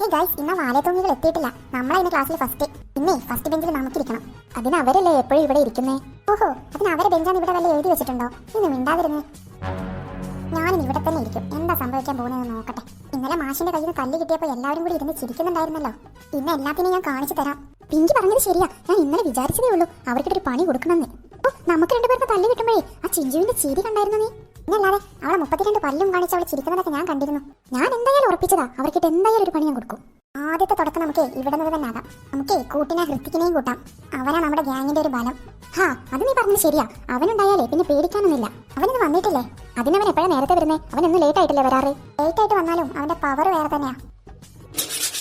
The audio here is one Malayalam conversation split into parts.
ഹേ ഗൈസ് ഇന്ന് വാലത്തൂങ്ങികൾ എത്തിയിട്ടില്ല. നമ്മളതിന് ക്ലാസ്സിൽ ഫസ്റ്റ് പിന്നെ ഫസ്റ്റ് ബെഞ്ചിൽ നമുക്കിരിക്കണം അതിന് അവരല്ലേ എപ്പോഴും ഇവിടെ ഇരിക്കുന്നേ? ഓഹോ അതിന് അവരെ ബെഞ്ചാണ് ഇവിടെ വല്ല എഴുതി വെച്ചിട്ടുണ്ടോ? ഇന്ന് മിണ്ടാതിരുന്നേ. ഞാനിന്ന് ഇവിടെ തന്നെ ഇരിക്കും. എന്താ സംഭവിക്കാൻ പോകുന്നതെന്ന് നോക്കട്ടെ. ഇന്നലെ മാഷിന്റെ കയ്യിൽ നിന്ന് തല്ല് കിട്ടിയപ്പോൾ എല്ലാവരും കൂടി ഇരുന്ന് ചിരിക്കുന്നുണ്ടായിരുന്നല്ലോ. ഇന്ന് എല്ലാത്തിനും ഞാൻ കാണിച്ചു തരാം. പിങ്കി പറഞ്ഞത് ശരിയാ. ഞാൻ ഇന്നലെ വിചാരിച്ചതേ ഉള്ളൂ. അവർക്കിട്ടൊരു പണി കൊടുക്കണമെന്ന്. ഓ നമുക്ക് രണ്ടുപേർക്ക് തല്ല് കിട്ടുമ്പോഴേ ആ ചിഞ്ചുവിന്റെ ചിരി കണ്ടായിരുന്നു നീ? എന്നല്ലാതെ അവളെ മുപ്പത്തിരണ്ട് പല്ലും കാണിച്ച് അവൾ ചിരിക്കുന്നതൊക്കെ ഞാൻ കണ്ടിരുന്നു. ഞാൻ എന്തായാലും ഉറപ്പിച്ചതാ അവർക്കിട്ട് എന്തായാലും ഒരു പണി ഞാൻ കൊടുക്കും. ആദ്യത്തെ തുടക്കം നമുക്ക് ഇവിടെ നിന്ന് തന്നെ ആകാം. നമുക്ക് കൂട്ടിനെ ഹൃത്തിക്കിനെയും കൂട്ടാം. അവനാ നമ്മുടെ ഗ്യാങ്ങിന്റെ ഒരു ബലം. ഹാ അത് നീ പറഞ്ഞത് ശരിയാ. അവനുണ്ടായാലേ പിന്നെ പേടിക്കാനൊന്നുമില്ല. അവനിന്ന് വന്നിട്ടില്ലേ? അതിനവൻ എപ്പോഴും നേരത്തെ വരുന്നേ? അവൻ ഒന്നും ലേറ്റ് ആയിട്ടില്ലേ വരാറ്? ലേറ്റ് ആയിട്ട് വന്നാലും അവന്റെ പവർ വേറെ തന്നെയാ.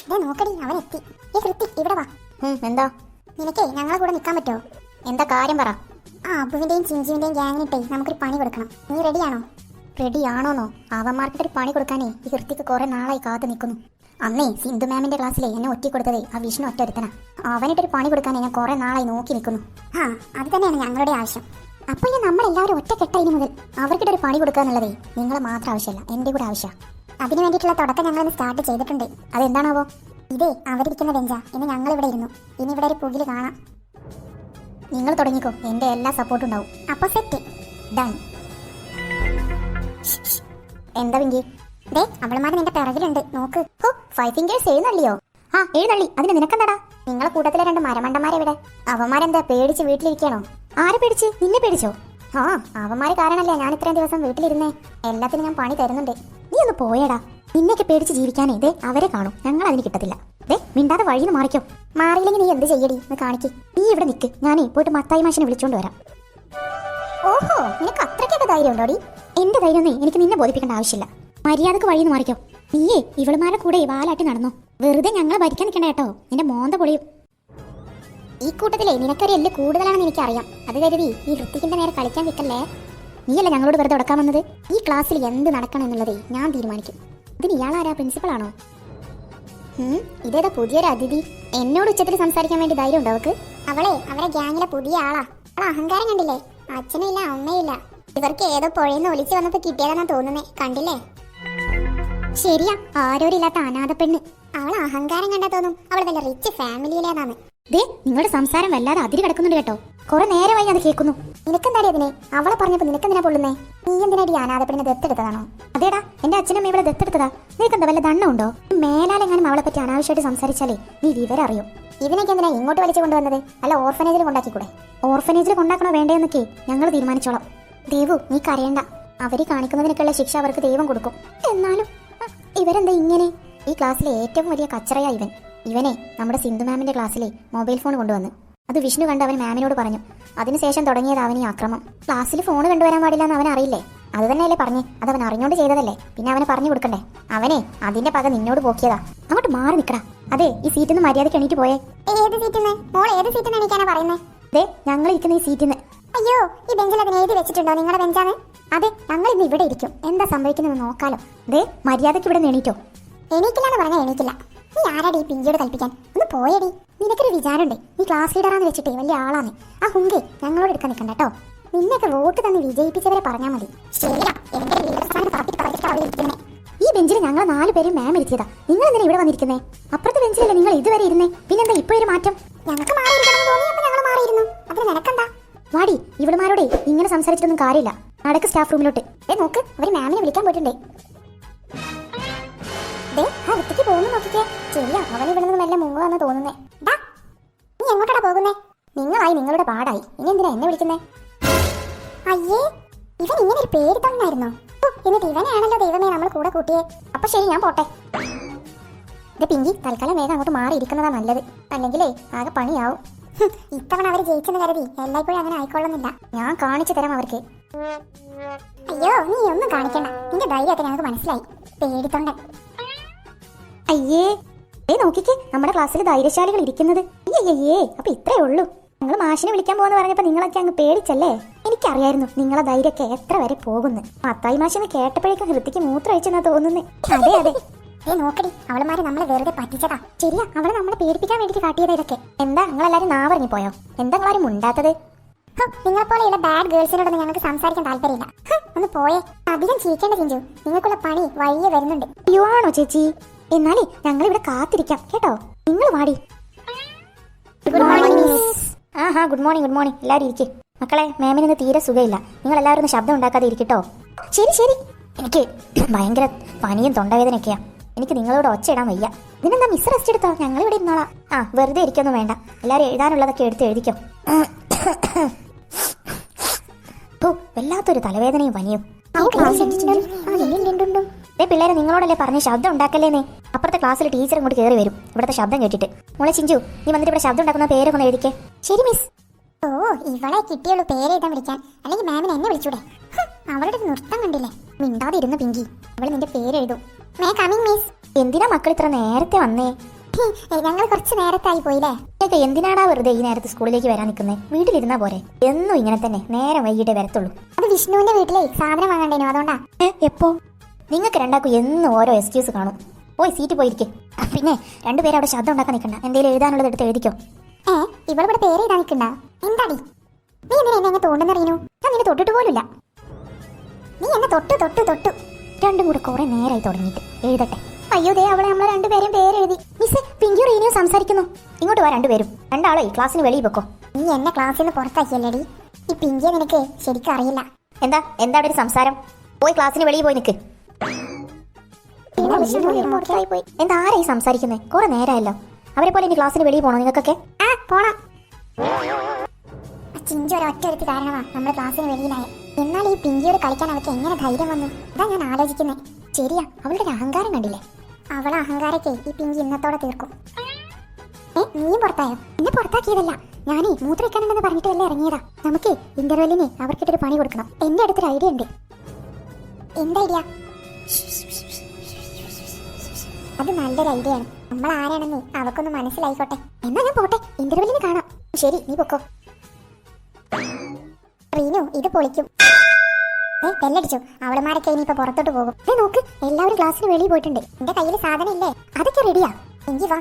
ദേ നോക്കടി അവൻ എത്തി. ഈ ഹൃത്തിക് ഇവിടെ വാ. എന്താ? നിനക്കേ ഞങ്ങളെ കൂടെ നിൽക്കാൻ പറ്റുമോ എന്താ കാര്യം പറ. ആ അബുവിന്റെയും ചിഞ്ചുവിന്റെയും ഗ്യാങ്ങിനിട്ടേ നമുക്കൊരു പണി കൊടുക്കണം. നീ റെഡിയാണോ റെഡി ആണോന്നോ അവന്മാർക്കിട്ടൊരു പണി കൊടുക്കാനേ ഈ ഹൃത്തിക്ക് കുറെ നാളായി കാത്തു നിൽക്കുന്നു. അന്നേ സിന്ധു മാമിന്റെ ക്ലാസ്സിലെ എന്നെ ഒറ്റി കൊടുത്തത് ആ വിഷ്ണു ഒറ്റ ഒരുത്തനാ അവനിട്ടൊരു പണി കൊടുക്കാനേ ഞാൻ കുറെ നാളായി നോക്കി നിൽക്കുന്നു. ആ അത് തന്നെയാണ് ഞങ്ങളുടെ ആവശ്യം. അപ്പോൾ ഇനി നമ്മളെല്ലാവരും ഒറ്റ കെട്ടായി മുതൽ അവർക്കിട്ടൊരു പണി കൊടുക്കാന്നുള്ളതേ നിങ്ങൾ മാത്രം ആവശ്യമല്ല എന്റെ കൂടെ ആവശ്യം. അതിനു വേണ്ടിയിട്ടുള്ള തുടക്കം ഞങ്ങൾ സ്റ്റാർട്ട് ചെയ്തിട്ടുണ്ട്. അതെന്താണാവോ? ഇതേ അവരിരിക്കുന്ന ബെഞ്ചാ ഇന്ന് ഞങ്ങൾ ഇവിടെ ഇരുന്നു. ഇനി ഇവിടെ ഒരു പുകിൽ കാണാം. നിങ്ങൾ തുടങ്ങിക്കോ. എന്റെ എല്ലാ സപ്പോർട്ടും ഉണ്ടാവും. അപ്പൊ സെറ്റ് ഡൺ എന്താ പിങ്കി ദേ അവളമാരൻ എന്റെ പിറകിലുണ്ട്. നോക്ക്. ഹോ ഫൈവ് ഫിംഗേഴ്സ് എഴുന്നള്ളിയോ? ആ എഴുന്നള്ളി. അതിന് നിനക്കെന്താടാ? നിങ്ങളെ കൂട്ടത്തിലെ രണ്ട് മരമണ്ടന്മാരെവിടെ അവന്മാരെന്താ പേടിച്ച് വീട്ടിലിരിക്കണോ? ആരെ പേടിച്ച്? നിന്നെ പേടിച്ചോ? ആ അവന്മാര് കാരണല്ലേ ഞാൻ ഇത്രയും ദിവസം വീട്ടിലിരുന്നേ. എല്ലാത്തിനും ഞാൻ പണി തരുന്നുണ്ട്. നീ ഒന്ന് പോയടാ. നിന്നെയൊക്കെ പേടിച്ച് ജീവിക്കാനേ. ദേ അവരെ കാണും. ഞങ്ങൾ അതിന് കിട്ടത്തില്ല. ദേ മിണ്ടാതെ വഴിന്ന് മാറിക്കോ. മാറിയില്ലെങ്കിൽ നീ എന്ത് ചെയ്യടി? എന്ന് കാണിക്ക്. നീ ഇവിടെ നിൽക്ക് ഞാനേ പോയിട്ട് മത്തായി മാഷിനെ വിളിച്ചോണ്ട് വരാം. ഓഹോ നിനക്ക് അത്രയ്ക്കൊക്കെ ധൈര്യം ഉണ്ടോടി? എന്റെ ധൈര്യമൊന്നേ എനിക്ക് നിന്നെ ബോധിപ്പിക്കേണ്ട ആവശ്യമില്ല. മര്യാദയ്ക്ക് വഴിന്ന് മാറിക്കോ. നീയേ ഇവളുമാരുടെ കൂടെ വാലാട്ടി നടന്നു? വെറുതെ ഞങ്ങളെ ഭരിക്കാൻ നിൽക്കണ്ട കേട്ടോ. നിന്റെ മോന്ത പൊളിയും. ഈ കൂട്ടത്തിലെ നിനക്കൊരു എല്ല് കൂടുതലാണെന്ന് എനിക്കറിയാം. അത് കരുതി ഈ വൃത്തിക്കിന്റെ നേരെ കളിക്കാൻ നിൽക്കല്ലേ? നീയല്ല ഞങ്ങളോട് വെറുതെ ഉടക്കാൻ വന്നത്? ഈ ക്ലാസ്സിൽ എന്ത് നടക്കണം എന്നുള്ളതേ ഞാൻ തീരുമാനിക്കും. ഇതിന് ഇയാളാരാ ഉം, ഇതേതാ പുതിയൊരു അതിഥി. എന്നോട് ഉച്ചത്തിൽ സംസാരിക്കാൻ വേണ്ടി ധൈര്യം ഉണ്ടോ അവക്ക്? അവളെ അവരെ ഗ്യാങ്ങിലെ പുതിയ ആളാ. അവൾ അഹങ്കാരം കണ്ടില്ലേ? അച്ഛനില്ല അമ്മയില്ല ഇവർക്ക് ഏതോ പുഴയിന്ന് ഒലിച്ചു വന്നപ്പോ കിട്ടിയതാണെന്നാ തോന്നുന്നേ. കണ്ടില്ലേ? ശരിയാ ആരോരില്ലാത്ത അനാഥ പെണ്ണ്. അവൾ അഹങ്കാരം കണ്ടാ തോന്നും. അവൾ വല്ല റിച്ച് ഫാമിലിയിലേതാന്ന് ദേ നിങ്ങളുടെ സംസാരം വല്ലാതെ അതിരി കിടക്കുന്നുണ്ട് കേട്ടോ. കുറെ നേരമായി ഞാൻ അത് കേൾക്കുന്നു. നിനക്കെന്താടി അതിനെ? അവളെ പറഞ്ഞപ്പോ നിനക്കെന്തിനാ പൊള്ളുന്നേ? നീ എന്തിനാടി അനാഥപ്പെടിനെ ദത്തെടുത്തതാണോ? അതേടാ എന്റെ അച്ഛനും ഇവിടെ ദത്തെടുത്തതാ. നിനക്കെന്താ വല്ല ദണ്ണുണ്ടോ മേലാലെങ്ങാനും അവളെ പറ്റി അനാവശ്യമായിട്ട് സംസാരിച്ചാലേ നീ വിവരം അറിയും. ഇതിനൊക്കെ എന്തിനാ ഇങ്ങോട്ട് വലിച്ചു കൊണ്ടുവന്നത്? അല്ല ഓർഫനേജിൽ കൊണ്ടാക്കിക്കൂടെ? ഓർഫനേജിൽ കൊണ്ടാക്കണോ വേണ്ടേന്നൊക്കെ ഞങ്ങൾ തീരുമാനിച്ചോളാം. ദേവു നീ കരയണ്ട. അവർ കാണിക്കുന്നതിനൊക്കെയുള്ള ശിക്ഷ അവർക്ക് ദൈവം കൊടുക്കും. എന്നാലും ഇവരെന്താ ഇങ്ങനെ? ഈ ക്ലാസ്സിലെ ഏറ്റവും വലിയ കച്ചറയാ ഇവൻ. ഇവനെ നമ്മുടെ സിന്ധു മാമിന്റെ ക്ലാസ്സിലെ മൊബൈൽ ഫോൺ കൊണ്ടുവന്ന്. അത് വിഷ്ണു കണ്ട് അവൻ മാമിനോട് പറഞ്ഞു അതിനുശേഷം തുടങ്ങിയത് അവൻ ഈ ആക്രമം ക്ലാസ്സിൽ ഫോൺ കണ്ടുവരാൻ പാടില്ല എന്ന് അവൻ അറിയില്ലേ? അത് തന്നെയല്ലേ പറഞ്ഞേ അത് അവൻ അറിഞ്ഞോണ്ട് ചെയ്തതല്ലേ? പിന്നെ അവനെ പറഞ്ഞു കൊടുക്കണ്ടേ? അവനെ അതിന്റെ പക നിന്നോട് പോക്കിയതാ. അങ്ങോട്ട് മാറി നിക്കടാ. അതെ ഈ സീറ്റിൽ നിന്ന് മര്യാദയ്ക്ക് എണീറ്റ് പോയേ. ഏത് സീറ്റിന്ന് മോൾ ഏത് സീറ്റിന്ന് എണീക്കാനാ പറയുന്നേ? ദേ ഞങ്ങൾ ഇരിക്കുന്ന ഈ സീറ്റിൽ നിന്ന് അയ്യോ ഈ ബെഞ്ചിൽ അതിന് എഴുതി വെച്ചിട്ടുണ്ടോ നിങ്ങളുടെ ബെഞ്ചാണ് അതെ ഞങ്ങൾ ഇന്ന് ഇവിടെ ഇരിക്കും. എന്താ സംഭവിക്കുന്നത് നോക്കാലോ. ദേ മര്യാദയ്ക്ക് ഇവിടെ നിന്ന് എണീറ്റോ. എണീക്കില്ല എന്ന് പറഞ്ഞാൽ എണീക്കില്ല. നീ ആരാടി ഈ പിഞ്ചിയോട് കൽപ്പിക്കാൻ? ഒന്ന് പോയടി. നിനക്കൊരു വിചാരമുണ്ട്. നീ ക്ലാസ് ലീഡറാന്ന് വെച്ചിട്ട് വലിയ ആളാണ് ആ ഹുങ്കെ ഞങ്ങളോട് എടുക്കാൻ നിൽക്കണ്ട കേട്ടോ നിന്നൊക്കെ വോട്ട് തന്നെ വിജയിപ്പിച്ചവരെ പറഞ്ഞാൽ മതി. ഈ ബെഞ്ചിൽ ഞങ്ങൾ നാല് പേരും മാം ഇരുത്തിയതാ. നിങ്ങൾ എന്തിനാ ഇവിടെ വന്നിരിക്കുന്നേ? അപ്പുറത്തെ ബെഞ്ചിലല്ലേ നിങ്ങൾ ഇതുവരെ ഇരുന്നേ? പിന്നെന്താ ഇപ്പൊ ഒരു മാറ്റം? ഞങ്ങൾക്ക് ഞങ്ങൾ മാറിയിരുന്നു. അതിന് നിനക്കെന്താ? വാടി ഇവിടുമാരോടെ ഇങ്ങനെ സംസാരിച്ചിട്ടൊന്നും കാര്യമില്ല. നടക്ക് സ്റ്റാഫ് റൂമിലോട്ട് ഏ നോക്ക് അവർ മാമിനെ വിളിക്കാൻ പോയിട്ടുണ്ടേ. ആ വൃത്തിക്ക് പോകുന്നു നോക്കിക്കേ. ശരിയാ അവൻ ഇവിടെ നിന്ന് മെല്ലെ മുങ്ങുവാന്ന് തോന്നുന്നേ. ഡാ നീ എങ്ങോട്ടാ പോകുന്നേ? നിങ്ങളായി നിങ്ങളുടെ പാടായി. ഇനി എന്തിനാ എന്നെ വിളിക്കുന്നേ? അയ്യേ ഇവൻ ഇങ്ങനെ ഒരു പേര് തന്നായിരുന്നോ എന്നിട്ട് ഇവനാണല്ലോ ദൈവമേ നമ്മൾ കൂടെ കൂട്ടിയേ. അപ്പൊ ശരി ഞാൻ പോട്ടെ. ഇത് പിങ്കി തൽക്കാലം വേഗം അങ്ങോട്ട് മാറിയിരിക്കുന്നതാ നല്ലത്. അല്ലെങ്കിലേ ആകെ പണിയാവും. ഇത്തവണ അവർ ജയിച്ചെന്ന് കരുതി എല്ലായ്പ്പോഴും അങ്ങനെ ആയിക്കൊള്ളുന്നില്ല. ഞാൻ കാണിച്ചു തരാം അവർക്ക്. അയ്യോ നീ ഒന്നും കാണിക്കണ്ട. നിന്റെ ധൈര്യമൊക്കെ ഞങ്ങൾക്ക് മനസ്സിലായി. പേടിത്തൊണ്ടൻ. അയ്യേ ഏ നോക്കിക്കേ നമ്മുടെ ക്ലാസ്സിൽ ധൈര്യശാലികൾ ഇരിക്കുന്നത്. അയ്യേ അപ്പൊ ഇത്രേ ഉള്ളൂ. നിങ്ങൾ മാഷിനെ വിളിക്കാൻ പോകുന്ന പറഞ്ഞപ്പോ നിങ്ങളൊക്കെ അങ്ങ് പേടിച്ചല്ലേ? എനിക്കറിയായിരുന്നു നിങ്ങളെ ധൈര്യമൊക്കെ എത്ര വരെ പോകുന്നു. മത്തായി മാഷിനെ കേട്ടപ്പോഴേക്കും ഹൃത്തിക്ക് മൂത്രം അയച്ചെന്നാ തോന്നുന്നേ. അതെ അതെ. ഏ നോക്കടി അവളുമാരെ നമ്മളെ വെറുതെ പറ്റിച്ചതാ. ശരിയാ അവളെ നമ്മളെ പേടിപ്പിക്കാൻ വേണ്ടി കാട്ടിയതാ ഇതൊക്കെ. എന്താ നിങ്ങളെല്ലാരും നാവറിഞ്ഞു പോയോ? എന്താ നിങ്ങളാരും ഉണ്ടാത്തത് നിങ്ങളെ പോലെയുള്ള ബാഡ് ഗേൾസിനോടൊന്നും ഞങ്ങൾക്ക് സംസാരിക്കാൻ താല്പര്യമില്ല. ഒന്ന് പോയേ. അധികം ചീക്കേണ്ട ചിഞ്ചു. നിങ്ങൾക്കുള്ള പണി വലിയ വരുന്നുണ്ട്. അയ്യോ ആണോ ചേച്ചി? എന്നാലേ ഞങ്ങൾ ഇവിടെ കാത്തിരിക്കാം. കേട്ടോ? നിങ്ങൾ വാടി. Good morning. ആ ഹാ ഗുഡ് മോർണിംഗ് ഗുഡ് മോർണിംഗ് എല്ലാവരും ഇരിക്കെ. മക്കളെ മാമിന് ഇന്ന് തീരെ സുഖമില്ല. നിങ്ങൾ എല്ലാവരും ഒന്ന് ശബ്ദം ഉണ്ടാക്കാതെ ഇരിക്കട്ടോ. ശരി ശരി. എനിക്ക് ഭയങ്കര പനിയും തൊണ്ടവേദനയൊക്കെയാ. എനിക്ക് നിങ്ങളോട് ഒച്ച ഇടാൻ വയ്യ. ഇതിനെന്താ മിസ് റെസ്റ്റ് എടുത്തോ? ഞങ്ങൾ ഇവിടെ ഇരുന്നോളാം. ആ വെറുതെ ഇരിക്കൊന്നും വേണ്ട. എല്ലാവരും എഴുതാനുള്ളതൊക്കെ എടുത്ത് എഴുതിക്കോ. ഓ വല്ലാത്തൊരു തലവേദനയും പനിയും. പിള്ളേരെ നിങ്ങളോടല്ലേ പറഞ്ഞ് ശബ്ദം ഉണ്ടാക്കല്ലേന്നേ അപ്പുറത്തെ ക്ലാസ്സിൽ ടീച്ചർ ഇങ്ങോട്ട് കയറി വരും. ഇവിടുത്തെ ശബ്ദം കേട്ടിട്ട്. മോളെ ചിഞ്ചു നീ വന്നിട്ട് ഇവിടെ ശബ്ദം ഉണ്ടാക്കുന്ന പേരൊക്കെ ഒന്ന് എഴുതിക്കേ. ശരി മിസ് ഓ ഇവളെ കിട്ടിയുള്ളൂ പേര് എഴുതാൻ വിളിക്കാൻ. അല്ലെങ്കിൽ മാമിനെ എന്നെ വിളിച്ചൂടെ? അവളുടെ നൃത്തം കണ്ടില്ലേ? മിണ്ടാതെ ഇരുന്ന് പിങ്കി. അവൾ നിന്റെ പേര് എഴുതും. മേ കമ്മിങ് മിസ് എന്തിനാ മക്കൾ ഇത്ര നേരത്തെ വന്നേ? ഞങ്ങൾ കുറച്ച് നേരത്തായി പോയില്ലേ? ഇതൊക്കെ എന്തിനാടാ വെറുതെ ഈ നേരത്തെ സ്കൂളിലേക്ക് വരാൻ നിൽക്കുന്നത് വീട്ടിലിരുന്നാ പോരെ. എന്നും ഇങ്ങനെ തന്നെ നേരം വൈകിട്ടേ വരത്തുള്ളൂ. അത് വിഷ്ണുവിന്റെ വീട്ടിലെ സാധനം വാങ്ങണ്ടേനോ അതുകൊണ്ടാ. എപ്പോ? നിങ്ങൾക്ക് രണ്ടാക്കും എന്നും ഓരോ എക്സ്ക്യൂസ് കാണും. പോയി സീറ്റ് പോയിരിക്കെ. പിന്നെ രണ്ടുപേരും അവിടെ ശബ്ദം ഉണ്ടാക്കാൻ നിൽക്കണ്ട. എന്തെങ്കിലും എഴുതാനുള്ളത് എടുത്ത് എഴുതിക്കോ. ഏ ഇവളിവിടെ പേര് എഴുതാൻ നിൽക്കണ്ട. എന്താടി? നീ എന്തിനാ എന്നെ എന്നെ തോണ്ടെന്നറിയണു ഞാൻ നിന്നെ തൊട്ടിട്ട് പോലുമില്ല. നീ എന്നെ തൊട്ട് തൊട്ട് തൊട്ടു. രണ്ടും കൂടെ കുറെ നേരമായി തുടങ്ങിയിട്ട്. എഴുതട്ടെ. അയ്യോ ദേ അവളെ നമ്മളെ രണ്ടുപേരും പേരെഴുതി മിസ് പിങ്കി റീനിയും സംസാരിക്കുന്നു. ഇങ്ങോട്ട് വാ രണ്ടുപേരും. രണ്ടാളോ ഈ ക്ലാസ്സിന് വെളിയിൽ വെക്കോ. നീ എന്നെ ക്ലാസ്സിൽ നിന്ന് പുറത്താക്കിയല്ലേടി? ഈ പിങ്കിയെ നിനക്ക് ശരിക്കും അറിയില്ല. എന്താ? എന്താ അവിടെ ഒരു സംസാരം? പോയി ക്ലാസ്സിന് വെളിയിൽ പോയി നിൽക്ക് പോയി. എന്താ ആരാ ഈ സംസാരിക്കുന്നത് കുറെ നേരമല്ലോ അവരെ പോലെ ഇനി ക്ലാസ്സിന് വെളിയിൽ പോണോ നിങ്ങൾക്കൊക്കെ? ആ പോണം. ചിഞ്ചു ഒരു ഒറ്റ ഒരുത്തി കാരണമാ നമ്മുടെ ക്ലാസ്സിന് വെളിയിലായ. എന്നാൽ ഈ പിങ്കിയോട് കളിക്കാൻ അവൾക്ക് എങ്ങനെ ധൈര്യം വന്നു? അതാ ഞാൻ ആലോചിക്കുന്നത് ശരിയാ അവളുടെ ഒരു അഹങ്കാരം കണ്ടില്ലേ? അവളെ അഹങ്കാരಕ್ಕೆ ഈ പിങ്കി ഇന്നത്തോടെ തീർക്കും. ഏ നീയും പുറത്തായോ? എന്നെ പുറത്താക്കിയതല്ല. ഞാനേ മൂത്രയിക്കാനുണ്ടെന്ന് പറഞ്ഞിട്ട് വല്ല ഇറങ്ങിയതാ. നമുക്ക് ഇന്റർവെല്ലിന് അവർക്കിട്ടൊരു പണി കൊടുക്കണം. എന്റെ അടുത്തൊരു ഐഡിയ ഉണ്ട്. എന്താ ഐഡിയ അത് നല്ലൊരു ഐഡിയ ആണ്. നമ്മൾ ആരാണെന്ന് അവക്കൊന്ന് മനസ്സിലായിക്കോട്ടെ. എന്നാ ഞാൻ പോട്ടെ ഇന്റർവെല്ലിന് കാണാം. ശരി നീ പൊക്കോ. റീനു ഇത് പൊളിക്കും. ഏ ബെല്ലടിച്ചു. അവളമാരൊക്കെ ഇനിയിപ്പോ പുറത്തോട്ട് പോകും. ദേ നോക്ക് എല്ലാവരും ക്ലാസ്സിന് വെളിയിൽ പോയിട്ടുണ്ട്. എന്റെ കയ്യിൽ സാധനം ഇല്ലേ? അതൊക്കെ റെഡിയാ എങ്കി വാ.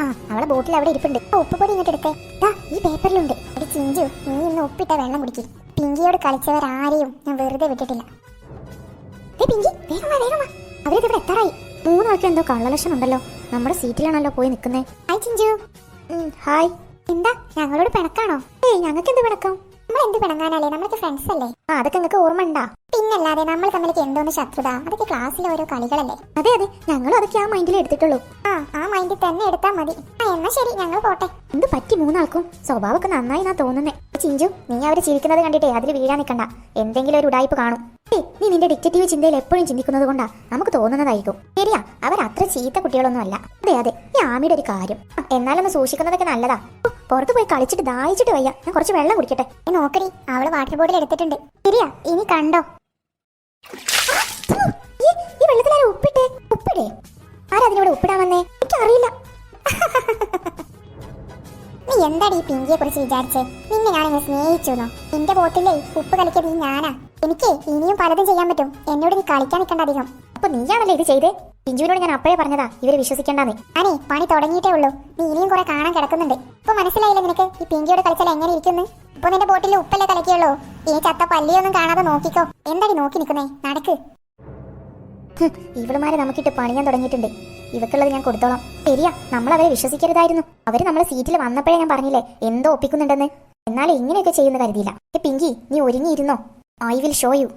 ആ അവളെ ബോട്ടിൽ അവിടെ ഇരിപ്പുണ്ട്. ആ ഉപ്പുപൊടി ഇങ്ങോട്ട് എടുത്തേ. ദാ ഈ പേപ്പറിലുണ്ട്. ഒരു ചിഞ്ചു. നീ ഇന്ന് ഉപ്പിട്ട വെള്ളം കുടിക്കും. പിങ്കിയോട് കളിച്ചവരാരെയും ഞാൻ വെറുതെ വിട്ടിട്ടില്ല. ഏ പിങ്കി വേഗം വാ വേഗം വാ. അവരിത് ഇവിടെ എത്താറായി. മൂന്നാൾക്ക് എന്തോ കള്ളലക്ഷണം ഉണ്ടല്ലോ നമ്മുടെ സീറ്റിലാണല്ലോ പോയി നിൽക്കുന്നേ. ഹായ് ചിഞ്ചു. ഹായ് എന്താ ഞങ്ങളോട് പിണക്കാണോ? ഏയ് ഞങ്ങൾക്ക് എന്ത് പിണക്കം? നമ്മൾ എന്ത് പിണങ്ങാനല്ലേ നമ്മളൊക്കെ ഫ്രണ്ട്സ് അല്ലേ? ആ അതൊക്കെ നിങ്ങൾക്ക് ഓർമ്മ ഉണ്ടാ? പിന്നല്ലാതെ നമ്മൾ തമ്മിലേക്ക് എന്തോന്ന് ശത്രുത? അതൊക്കെ ക്ലാസ്സിലെ ഓരോ കളികളല്ലേ? അതെ അതെ. ഞങ്ങളും അതൊക്കെ ആ മൈൻഡിൽ എടുത്തിട്ടുള്ളൂ. ആ ആ മൈൻഡിൽ തന്നെ എടുത്താൽ മതി. ആ എന്നാ ശരി ഞങ്ങൾ പോട്ടെ. എന്ത് പറ്റി മൂന്നാൾക്കും? സ്വഭാവമൊക്കെ നന്നായി എന്നാ തോന്നുന്നേ. ചിഞ്ചു നീ അവർ ചിരിക്കുന്നത് കണ്ടിട്ടേ അതിൽ വീഴാൻ നിൽക്കണ്ട എന്തെങ്കിലും ഒരു ഉടായ്പ കാണും. നീ നിന്റെ ഡിക്റ്റേറ്റീവ് ചിന്തയിൽ എപ്പോഴും ചിന്തിക്കുന്നത് കൊണ്ടാ നമുക്ക് തോന്നുന്നതായിരിക്കും. ശരിയാ അവർ അത്ര ചീത്ത കുട്ടികളൊന്നും അല്ല അതെ അതെ ഈ ആമിയുടെ ഒരു കാര്യം. എന്നാലൊന്ന് സൂക്ഷിക്കുന്നതൊക്കെ നല്ലതാ. പുറത്തു പോയി കളിച്ചിട്ട് ദാഹിച്ചിട്ട് വയ്യ. ഞാൻ കുറച്ച് വെള്ളം കുടിക്കട്ടെ. നോക്കടി അവൾ വാട്ടർ ബോട്ടിൽ എടുത്തിട്ടുണ്ട്. ശരിയാ ഇനി കണ്ടോ. ഈ വെള്ളത്തിലാരും ഉപ്പിട്ടേ? ഉപ്പിടേ? ആരാ അതിനോട് ഉപ്പിടാൻ വന്നേ? എനിക്കറിയില്ല. നീ എന്താടി ഈ പിങ്കിയെ കുറിച്ച് വിചാരിച്ചേ? നിന്നെ ഞാൻ എന്നെ സ്നേഹിച്ചു നിന്റെ ബോട്ടിലേ ഉപ്പ് കളിക്കത് ഈ ഞാനാ. എനിക്ക് ഇനിയും പലതും ചെയ്യാൻ പറ്റും. എന്നോട് നീ കളിക്കാൻ നിൽക്കണ്ട അധികം. അപ്പൊ നീയാണല്ലേ ഇത് ചെയ്ത്? പിഞ്ചുവിനോട് ഞാൻ അപ്പോഴേ പറഞ്ഞതാ. ഇവർ വിശ്വസിക്കേണ്ടെന്ന്. അനേ പണി തുടങ്ങിയിട്ടേ ഉള്ളൂ. നീ ഇനിയും കുറെ കാണാൻ കിടക്കുന്നുണ്ട്. ഇപ്പൊ മനസ്സിലായില്ല നിനക്ക് ഈ പിങ്കിയോട് കളിച്ചാൽ എങ്ങനെ ഇരിക്കുന്നു ഇപ്പൊ നിന്റെ ബോട്ടിൽ ഉപ്പല്ലേ കളിക്കുള്ളൂ ഈ ചത്ത പല്ലിയൊന്നും കാണാതെ നോക്കിക്കോ. എന്താടി നോക്കി നിൽക്കുന്നേ? നടക്ക്. ഇവളുമാരെ നമുക്കിട്ട് പണിയാൻ തുടങ്ങിയിട്ടുണ്ട്. ഇവക്കുള്ളത് ഞാൻ കൊടുത്തോളാം. ശരിയാ നമ്മൾ അവരെ വിശ്വസിക്കരുതായിരുന്നു. അവർ നമ്മളെ സീറ്റിൽ വന്നപ്പോഴേ ഞാൻ പറഞ്ഞില്ലേ എന്തോ ഒപ്പിക്കുന്നുണ്ടെന്ന്? എന്നാലും ഇങ്ങനെയൊക്കെ ചെയ്യുന്ന കരുതിയില്ല. പിങ്കി നീ ഒരുങ്ങിയിരുന്നോ? I will show you